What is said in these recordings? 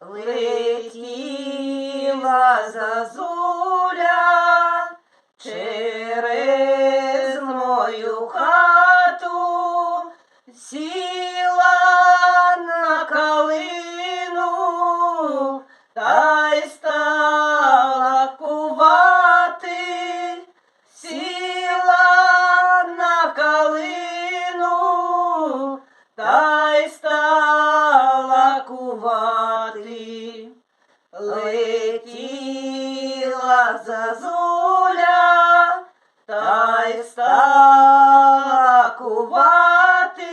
Летіла зазуля через мою хату, Летіла зазуля, та й стала кувати.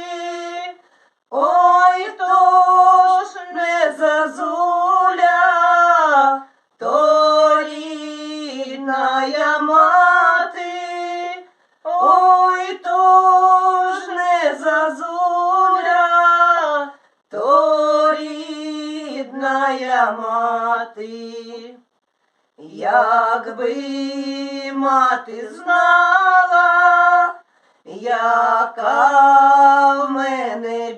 Ой, то ж не зазуля, то рідная мати. Ой, то ж не зазуля, то рідная мати. Якби мати знала, яка в мене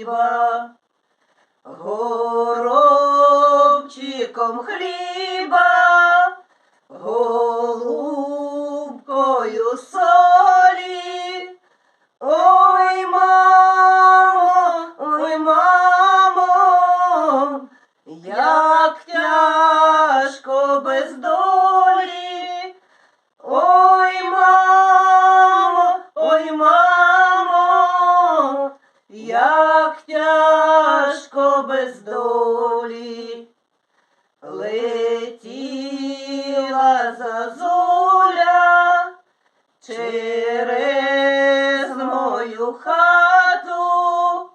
хліба, горобчиком хліба, голубкою солі. Ой, мамо, ой, мамо, як тяжко без долі. Ой, мамо, ой, мамо, тяжко без долі. Летіла зазуля через мою хату,